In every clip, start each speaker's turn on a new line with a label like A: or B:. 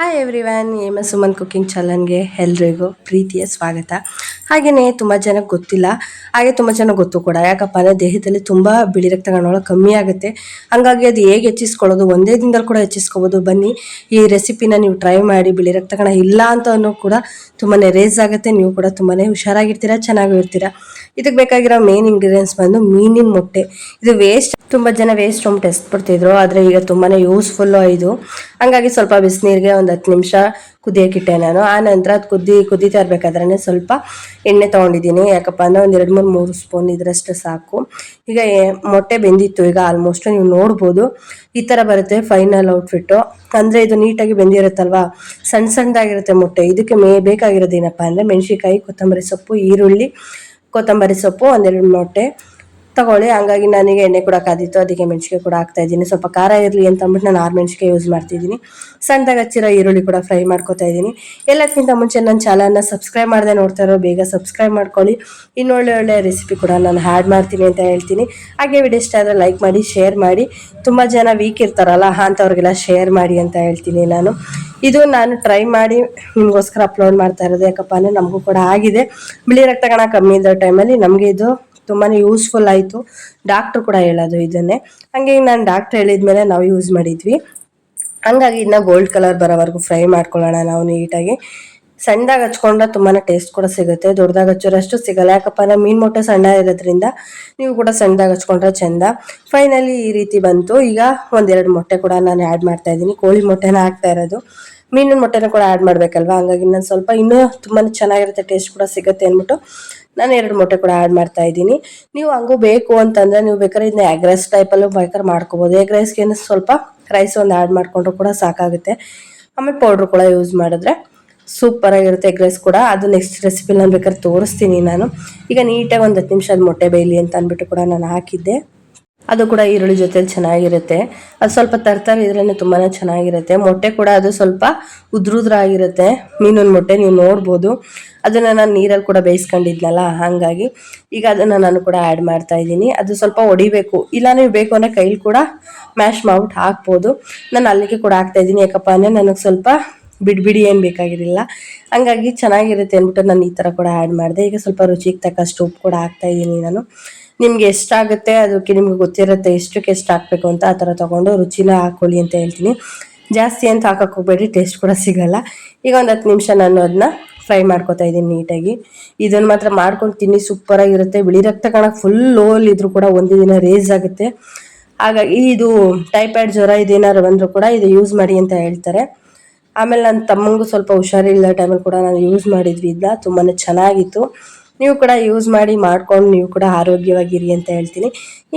A: Hi everyone S Suman cooking ಚಾನಲ್ಗೆ ಎಲ್ರಿಗೂ ಪ್ರೀತಿಯ ಸ್ವಾಗತ. ಹಾಗೆಯೇ ತುಂಬ ಜನಕ್ಕೆ ಗೊತ್ತಿಲ್ಲ, ಹಾಗೆ ತುಂಬ ಜನ ಗೊತ್ತು ಕೂಡ. ಯಾಕಪ್ಪ ಅಂದರೆ ದೇಹದಲ್ಲಿ ತುಂಬ ಬಿಳಿ ರಕ್ತ ಕಣಗಳು ಕಮ್ಮಿ ಆಗುತ್ತೆ. ಹಂಗಾಗಿ ಅದು ಹೇಗೆ ಹೆಚ್ಚಿಸ್ಕೊಳ್ಳೋದು, ಒಂದೇ ದಿನದಲ್ಲಿ ಕೂಡ ಹೆಚ್ಚಿಸ್ಕೋಬೋದು. ಬನ್ನಿ, ಈ ರೆಸಿಪಿನ ನೀವು ಟ್ರೈ ಮಾಡಿ, ಬಿಳಿ ರಕ್ತ ಕಣ ಇಲ್ಲ ಅಂತ ಅನ್ನೋ ಕೂಡ ತುಂಬಾ ರೇಸ್ ಆಗುತ್ತೆ. ನೀವು ಕೂಡ ತುಂಬಾ ಹುಷಾರಾಗಿರ್ತೀರ ಚೆನ್ನಾಗೂ ಇರ್ತೀರಾ ಇದಕ್ಕೆ ಬೇಕಾಗಿರೋ ಮೇನ್ ಇಂಗ್ರೀಡಿಯೆಂಟ್ಸ್ ಬಂದು ಮೀನಿನ ಮೊಟ್ಟೆ. ಇದು ವೇಸ್ಟ್ ತುಂಬ ಜನ ವೇಸ್ಟ್ ರೂಮ್ ಟೆಸ್ಟ್ ಬಿಡ್ತಿದ್ರು ಆದರೆ ಈಗ ತುಂಬಾ ಯೂಸ್ಫುಲ್ಲು ಇದು. ಹಂಗಾಗಿ ಸ್ವಲ್ಪ ಬಿಸಿನೀರಿಗೆ ಒಂದು ಹತ್ತು ನಿಮಿಷ ಕುದಿಯೋಕ್ಕಿಟ್ಟೆ ನಾನು. ಆ ನಂತರ ಅದು ಕುದ್ದಿ ಕುದೀತಾ ಇರಬೇಕಾದ್ರೆ ಸ್ವಲ್ಪ ಎಣ್ಣೆ ತೊಗೊಂಡಿದ್ದೀನಿ. ಯಾಕಪ್ಪ ಅಂದರೆ ಒಂದು ಎರಡು ಮೂರು ಮೂರು ಸ್ಪೂನ್ ಇದರಷ್ಟು ಸಾಕು. ಈಗ ಮೊಟ್ಟೆ ಬೆಂದಿತ್ತು, ಈಗ ಆಲ್ಮೋಸ್ಟ್ ನೀವು ನೋಡ್ಬೋದು. ಈ ಥರ ಬರುತ್ತೆ ಫೈನಲ್ ಔಟ್ಫಿಟ್ಟು ಅಂದರೆ ಇದು ನೀಟಾಗಿ ಬೆಂದಿರುತ್ತಲ್ವಾ? ಸಣ್ಣ ಸಣ್ಣದಾಗಿರುತ್ತೆ ಮೊಟ್ಟೆ. ಇದಕ್ಕೆ ಮೇ ಬೇಕಾಗಿರೋದೇನಪ್ಪ ಅಂದರೆ ಮೆಣಸಿಕಾಯಿ ಕೊತ್ತಂಬರಿ ಸೊಪ್ಪು, ಈರುಳ್ಳಿ, ಕೊತ್ತಂಬರಿ ಸೊಪ್ಪು ಒಂದೆರಡು ಮೊಟ್ಟೆ. ತಗೊಳ್ಳಿ. ಹಂಗಾಗಿ ನನಗೆ ಎಣ್ಣೆ ಕೂಡ ಕಾದಿತ್ತು ಅದಕ್ಕೆ ಮೆಣಸಿಗೆ ಕೂಡ ಹಾಕ್ತಾ ಇದ್ದೀನಿ. ಸ್ವಲ್ಪ ಖಾರ ಇರಲಿ ಅಂತ ಅಂದ್ಬಿಟ್ಟು ನಾನು ಆರು ಮೆಣಸಿಗೆ ಯೂಸ್ ಮಾಡ್ತಿದ್ದೀನಿ. ಸಣ್ಣದಾಗ ಹಚ್ಚಿರೋ ಈರುಳ್ಳಿ ಕೂಡ ಫ್ರೈ ಮಾಡ್ಕೋತಾ ಇದ್ದೀನಿ. ಎಲ್ಲಕ್ಕಿಂತ ಮುಂಚೆ ನನ್ನ ಚಾನಲ್ನ ಸಬ್ಸ್ಕ್ರೈಬ್ ಮಾಡದೆ ನೋಡ್ತಾ ಇರೋ, ಬೇಗ ಸಬ್ಸ್ಕ್ರೈಬ್ ಮಾಡ್ಕೊಳ್ಳಿ. ಇನ್ನೊಳ್ಳೆ ಒಳ್ಳೆ ರೆಸಿಪಿ ಕೂಡ ನಾನು ಹ್ಯಾಡ್ ಮಾಡ್ತೀನಿ ಅಂತ ಹೇಳ್ತೀನಿ. ಹಾಗೆ ವಿಡಿಯೋ ಇಷ್ಟ ಆದರೆ ಲೈಕ್ ಮಾಡಿ ಶೇರ್ ಮಾಡಿ. ತುಂಬ ಜನ ವೀಕ್ ಇರ್ತಾರಲ್ಲ ಅಂಥವ್ರಿಗೆಲ್ಲ ಶೇರ್ ಮಾಡಿ ಅಂತ ಹೇಳ್ತೀನಿ ನಾನು. ಇದು ನಾನು ಟ್ರೈ ಮಾಡಿ ನಿಮಗೋಸ್ಕರ ಅಪ್ಲೋಡ್ ಮಾಡ್ತಾ ಇರೋದು. ಯಾಕಪ್ಪ ಅಂದರೆ ನಮಗೂ ಕೂಡ ಆಗಿದೆ. ಬಿಳಿ ರಕ್ತ ಕಣ ಕಮ್ಮಿ ಇದ್ದ ಟೈಮಲ್ಲಿ ನಮಗೆ ಇದು ತುಂಬಾ ಯೂಸ್ಫುಲ್ ಆಯಿತು. ಡಾಕ್ಟ್ರು ಕೂಡ ಹೇಳೋದು ಇದನ್ನೇ. ಹಂಗೆ ನಾನು ಡಾಕ್ಟ್ರ್ ಹೇಳಿದ್ಮೇಲೆ ನಾವು ಯೂಸ್ ಮಾಡಿದ್ವಿ. ಹಂಗಾಗಿ ಇದನ್ನ ಗೋಲ್ಡ್ ಕಲರ್ ಬರೋವರೆಗೂ ಫ್ರೈ ಮಾಡ್ಕೊಳ್ಳೋಣ ನಾವು ನೀಟಾಗಿ ಸಣ್ಣದಾಗಿ ಹಚ್ಕೊಂಡ್ರೆ ತುಂಬಾ ಟೇಸ್ಟ್ ಕೂಡ ಸಿಗುತ್ತೆ ದೊಡ್ಡದಾಗ ಹಚ್ಚೋರಷ್ಟು ಸಿಗಲ್ಲ. ಯಾಕಪ್ಪ ಅಂದ್ರೆ ಮೀನು ಮೊಟ್ಟೆ ಸಣ್ಣ ಇರೋದ್ರಿಂದ ನೀವು ಕೂಡ ಸಣ್ಣದಾಗಿ ಹಚ್ಕೊಂಡ್ರೆ ಚೆಂದ. ಫೈನಲಿ ಈ ರೀತಿ ಬಂತು. ಈಗ ಒಂದೆರಡು ಮೊಟ್ಟೆ ಕೂಡ ನಾನು ಆ್ಯಡ್ ಮಾಡ್ತಾ ಇದ್ದೀನಿ. ಕೋಳಿ ಮೊಟ್ಟೆನ ಹಾಕ್ತಾ ಇರೋದು. ಮೀನಿನ ಮೊಟ್ಟೆನ ಕೂಡ ಆ್ಯಡ್ ಮಾಡಬೇಕಲ್ವಾ? ಹಂಗಾಗಿ ನಾನು ಸ್ವಲ್ಪ ಇನ್ನೂ ತುಂಬಾ ಚೆನ್ನಾಗಿರುತ್ತೆ ಟೇಸ್ಟ್ ಕೂಡ ಸಿಗುತ್ತೆ ಅಂದ್ಬಿಟ್ಟು ನಾನು ಎರಡು ಮೊಟ್ಟೆ ಕೂಡ ಆ್ಯಡ್ ಮಾಡ್ತಾ ಇದ್ದೀನಿ. ನೀವು ಹಂಗೂ ಬೇಕು ಅಂತಂದರೆ ನೀವು ಬೇಕಾದ್ರೆ ಇದನ್ನ ಎಗ್ ರೈಸ್ ಟೈಪಲ್ಲೂ ಬೇಕಾದ್ರೆ ಮಾಡ್ಕೋಬೋದು. ಎಗ್ ರೈಸ್ಗೆ ಸ್ವಲ್ಪ ರೈಸ್ ಒಂದು ಆ್ಯಡ್ ಮಾಡಿಕೊಂಡ್ರು ಕೂಡ ಸಾಕಾಗುತ್ತೆ. ಆಮೇಲೆ ಪೌಡ್ರ್ ಕೂಡ ಯೂಸ್ ಮಾಡಿದ್ರೆ. ಸೂಪರ್ ಆಗಿರುತ್ತೆ ಎಗ್ ರೈಸ್ ಕೂಡ. ಅದು ನೆಕ್ಸ್ಟ್ ರೆಸಿಪಿ ನಾನು ಬೇಕಾದ್ರೆ ತೋರಿಸ್ತೀನಿ ನಾನು. ಈಗ ನೀಟಾಗಿ ಒಂದು ಹತ್ತು ನಿಮಿಷ ಮೊಟ್ಟೆ ಬೇಯಲಿ ಅಂತ ಅಂದ್ಬಿಟ್ಟು ಕೂಡ ನಾನು ಹಾಕಿದ್ದೆ. ಅದು ಕೂಡ ಈರುಳ್ಳಿ ಜೊತೆಲಿ ಚೆನ್ನಾಗಿರುತ್ತೆ. ಅದು ಸ್ವಲ್ಪ ತರ್ತಾರೆ ಇದ್ರೇ ತುಂಬಾ ಚೆನ್ನಾಗಿರುತ್ತೆ. ಮೊಟ್ಟೆ ಕೂಡ ಅದು ಸ್ವಲ್ಪ ಉದ್ರುದ್ರಾಗಿರುತ್ತೆ. ಮೀನಿನ ಮೊಟ್ಟೆ ನೀವು ನೋಡ್ಬೋದು. ಅದನ್ನು ನಾನು ನೀರಲ್ಲಿ ಕೂಡ ಬೇಯಿಸ್ಕೊಂಡಿದ್ನಲ್ಲ, ಹಾಗಾಗಿ ಈಗ ಅದನ್ನು ನಾನು ಕೂಡ ಆ್ಯಡ್ ಮಾಡ್ತಾ ಇದ್ದೀನಿ. ಅದು ಸ್ವಲ್ಪ ಹೊಡಿಬೇಕು ಇಲ್ಲ ನೀವು ಬೇಕು ಅಂದರೆ ಕೈಲಿ ಕೂಡ ಮ್ಯಾಶ್ ಮಾಡ್ಬಿಟ್ಟು ಹಾಕ್ಬೋದು. ನಾನು ಅಲ್ಲಿಗೆ ಕೂಡ ಹಾಕ್ತಾ ಇದ್ದೀನಿ. ಯಾಕಪ್ಪ ಅಂದರೆ ನನಗೆ ಸ್ವಲ್ಪ ಬಿಡಿ ಬಿಡಿ ಏನು ಬೇಕಾಗಿರಲಿಲ್ಲ ಹಂಗಾಗಿ ಚೆನ್ನಾಗಿರುತ್ತೆ ಅಂದ್ಬಿಟ್ಟು ನಾನು ಈ ಥರ ಕೂಡ ಆ್ಯಡ್ ಮಾಡಿದೆ. ಈಗ ಸ್ವಲ್ಪ ರುಚಿಗೆ ತಕ್ಕಷ್ಟು ಉಪ್ಪು ಕೂಡ ಹಾಕ್ತಾ ಇದ್ದೀನಿ ನಾನು. ನಿಮ್ಗೆ ಎಷ್ಟಾಗುತ್ತೆ ಅದಕ್ಕೆ ನಿಮ್ಗೆ ಗೊತ್ತಿರುತ್ತೆ ಎಷ್ಟಕ್ಕೆ ಎಷ್ಟು ಹಾಕಬೇಕು ಅಂತ ಆ ಥರ ತೊಗೊಂಡು ರುಚಿನ ಹಾಕೊಳ್ಳಿ ಅಂತ ಹೇಳ್ತೀನಿ. ಜಾಸ್ತಿ ಅಂತ ಹಾಕಕ್ಕೆ ಹೋಗ್ಬೇಡಿ ಟೇಸ್ಟ್ ಕೂಡ ಸಿಗಲ್ಲ. ಈಗ ಒಂದು ಹತ್ತು ನಿಮಿಷ ನಾನು ಅದನ್ನ ಫ್ರೈ ಮಾಡ್ಕೊತಾ ಇದ್ದೀನಿ ನೀಟಾಗಿ. ಇದನ್ನು ಮಾತ್ರ ಮಾಡ್ಕೊಂಡು ತಿನ್ನಿ ಸೂಪರಾಗಿರುತ್ತೆ ಬಿಳಿ ರಕ್ತ ಕಾಣಕ್ಕೆ ಫುಲ್ ಲೋಲ್ ಇದ್ರೂ ಕೂಡ ಒಂದು ದಿನ ರೇಸ್ ಆಗುತ್ತೆ. ಹಾಗಾಗಿ ಇದು ಟೈಫಾಯ್ಡ್ ಜ್ವರ ಇದೇನಾದ್ರು ಬಂದರೂ ಕೂಡ ಇದು ಯೂಸ್ ಮಾಡಿ ಅಂತ ಹೇಳ್ತಾರೆ. ಆಮೇಲೆ ನನ್ನ ತಮ್ಮಂಗೂ ಸ್ವಲ್ಪ ಹುಷಾರಿಲ್ಲ ಟೈಮಲ್ಲಿ ಕೂಡ ನಾನು ಯೂಸ್ ಮಾಡಿದ್ವಿ ಇದನ್ನ ತುಂಬಾ ಚೆನ್ನಾಗಿತ್ತು. ನೀವು ಕೂಡ ಯೂಸ್ ಮಾಡಿ ಮಾಡ್ಕೊಂಡು ನೀವು ಕೂಡ ಆರೋಗ್ಯವಾಗಿರಿ ಅಂತ ಹೇಳ್ತೀನಿ.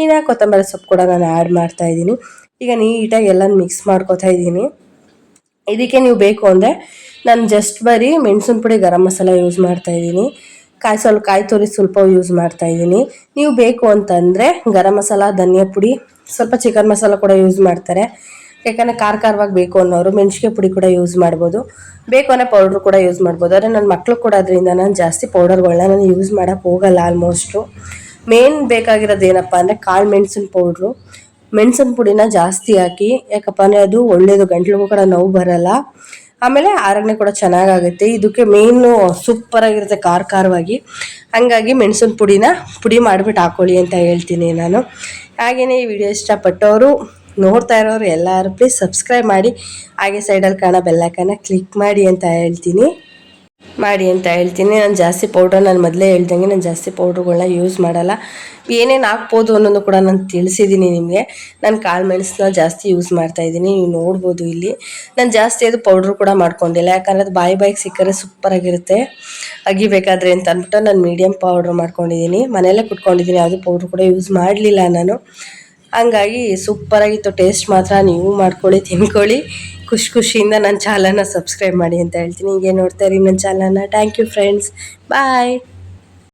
A: ಈಗ ಕೊತ್ತಂಬರಿ ಸೊಪ್ಪು ಕೂಡ ನಾನು ಆ್ಯಡ್ ಮಾಡ್ತಾ ಇದ್ದೀನಿ. ಈಗ ನೀಟಾಗಿ ಎಲ್ಲ ಮಿಕ್ಸ್ ಮಾಡ್ಕೊತಾ ಇದ್ದೀನಿ. ಇದಕ್ಕೆ ನೀವು ಬೇಕು ಅಂದರೆ ನಾನು ಜಸ್ಟ್ ಬರೀ ಮೆಣಸಿನ ಪುಡಿ, ಗರಂ ಮಸಾಲ ಯೂಸ್ ಮಾಡ್ತಾ ಇದ್ದೀನಿ. ಕಾಯಿ ಸ್ವಲ್ಪ ಕಾಯಿ ತುರಿ ಸ್ವಲ್ಪ ಯೂಸ್ ಮಾಡ್ತಾ ಇದ್ದೀನಿ. ನೀವು ಬೇಕು ಅಂತಂದರೆ ಗರಂ ಮಸಾಲ, ಧನಿಯಾ ಪುಡಿ, ಸ್ವಲ್ಪ ಚಿಕನ್ ಮಸಾಲ ಕೂಡ ಯೂಸ್ ಮಾಡ್ತಾರೆ. ಯಾಕಂದರೆ ಖಾರ ಖಾರವಾಗಿ ಬೇಕು ಅನ್ನೋರು ಮೆಣಸಿಗೆ ಪುಡಿ ಕೂಡ ಯೂಸ್ ಮಾಡ್ಬೋದು. ಬೇಕು ಅನ್ನೋ ಪೌಡ್ರ್ ಕೂಡ ಯೂಸ್ ಮಾಡ್ಬೋದು. ಆದರೆ ನನ್ನ ಮಕ್ಕಳು ಕೂಡ ಅದರಿಂದ ನಾನು ಜಾಸ್ತಿ ಪೌಡರ್ಗಳನ್ನ ನಾನು ಯೂಸ್ ಮಾಡೋಕ್ಕೆ ಹೋಗಲ್ಲ ಆಲ್ಮೋಸ್ಟು ಮೇನ್ ಬೇಕಾಗಿರೋದು ಏನಪ್ಪ ಅಂದರೆ ಕಾಳು ಮೆಣಸಿನ ಪೌಡ್ರು ಮೆಣಸಿನ ಪುಡಿನ ಜಾಸ್ತಿ ಹಾಕಿ, ಯಾಕಪ್ಪ ಅಂದರೆ ಅದು ಒಳ್ಳೆಯದು ಗಂಟ್ಲಿಗೂ ಕೂಡ ನೋವು ಬರಲ್ಲ. ಆಮೇಲೆ ಆರೋಗ್ಯ ಕೂಡ ಚೆನ್ನಾಗಾಗುತ್ತೆ. ಇದಕ್ಕೆ ಮೇಯ್ನು ಸೂಪರಾಗಿರುತ್ತೆ ಖಾರ ಖಾರವಾಗಿ ಹಾಗಾಗಿ ಮೆಣಸಿನ ಪುಡಿನ ಪುಡಿ ಮಾಡಿಬಿಟ್ಟು ಹಾಕೊಳ್ಳಿ ಅಂತ ಹೇಳ್ತೀನಿ ನಾನು. ಹಾಗೆಯೇ ಈ ವಿಡಿಯೋ ಇಷ್ಟಪಟ್ಟವರು ನೋಡ್ತಾ ಇರೋರು ಎಲ್ಲರೂ ಪ್ಲೀಸ್ ಸಬ್ಸ್ಕ್ರೈಬ್ ಮಾಡಿ. ಹಾಗೆ ಸೈಡಲ್ಲಿ ಕಾಣೋ ಬೆಲ್ಲೈಕನ್ನ ಕ್ಲಿಕ್ ಮಾಡಿ ಅಂತ ಹೇಳ್ತೀನಿ. ಮಾಡಿ ಅಂತ ಹೇಳ್ತೀನಿ. ನಾನು ಜಾಸ್ತಿ ಪೌಡ್ರ್ ನಾನು ಮೊದಲೇ ಹೇಳ್ದಂಗೆ ನಾನು ಜಾಸ್ತಿ ಪೌಡ್ರುಗಳನ್ನ ಯೂಸ್ ಮಾಡಲ್ಲ. ಏನೇನು ಹಾಕ್ಬೋದು ಅನ್ನೋದು ಕೂಡ ನಾನು ತಿಳಿಸಿದ್ದೀನಿ ನಿಮಗೆ. ನಾನು ಕಾಳು ಮೆಣಸನ್ನ ಜಾಸ್ತಿ ಯೂಸ್ ಮಾಡ್ತಾ ಇದ್ದೀನಿ ನೀವು ನೋಡ್ಬೋದು ಇಲ್ಲಿ. ನಾನು ಜಾಸ್ತಿ ಅದು ಪೌಡ್ರು ಕೂಡ ಮಾಡ್ಕೊಂಡಿಲ್ಲ. ಯಾಕಂದರೆ ಅದು ಬಾಯಿ ಬಾಯಿಗೆ ಸಿಕ್ಕರೆ ಸೂಪರಾಗಿರುತ್ತೆ ಅಗಿಬೇಕಾದ್ರೆ ಅಂತ ಅಂದ್ಬಿಟ್ಟು ನಾನು ಮೀಡಿಯಮ್ ಪೌಡ್ರ್ ಮಾಡ್ಕೊಂಡಿದ್ದೀನಿ ಮನೆಯಲ್ಲೇ ಕುಟ್ಕೊಂಡಿದ್ದೀನಿ ಯಾವುದು ಪೌಡ್ರ್ ಕೂಡ ಯೂಸ್ ಮಾಡಲಿಲ್ಲ ನಾನು. ಹಂಗಾಗಿ ಸೂಪರಾಗಿತ್ತು ಟೇಸ್ಟ್ ಮಾತ್ರ ನೀವು ಮಾಡ್ಕೊಳ್ಳಿ, ತಿನ್ಕೊಳ್ಳಿ. ಖುಷಿ ಖುಷಿಯಿಂದ ನನ್ನ ಚಾನಲ್ನ ಸಬ್ಸ್ಕ್ರೈಬ್ ಮಾಡಿ ಅಂತ ಹೇಳ್ತೀನಿ. ಹೀಗೆ ನೋಡ್ತಾ ಇರಿ ನನ್ನ ಚಾನಲ್ನ ಥ್ಯಾಂಕ್ ಯು ಫ್ರೆಂಡ್ಸ್ ಬಾಯ್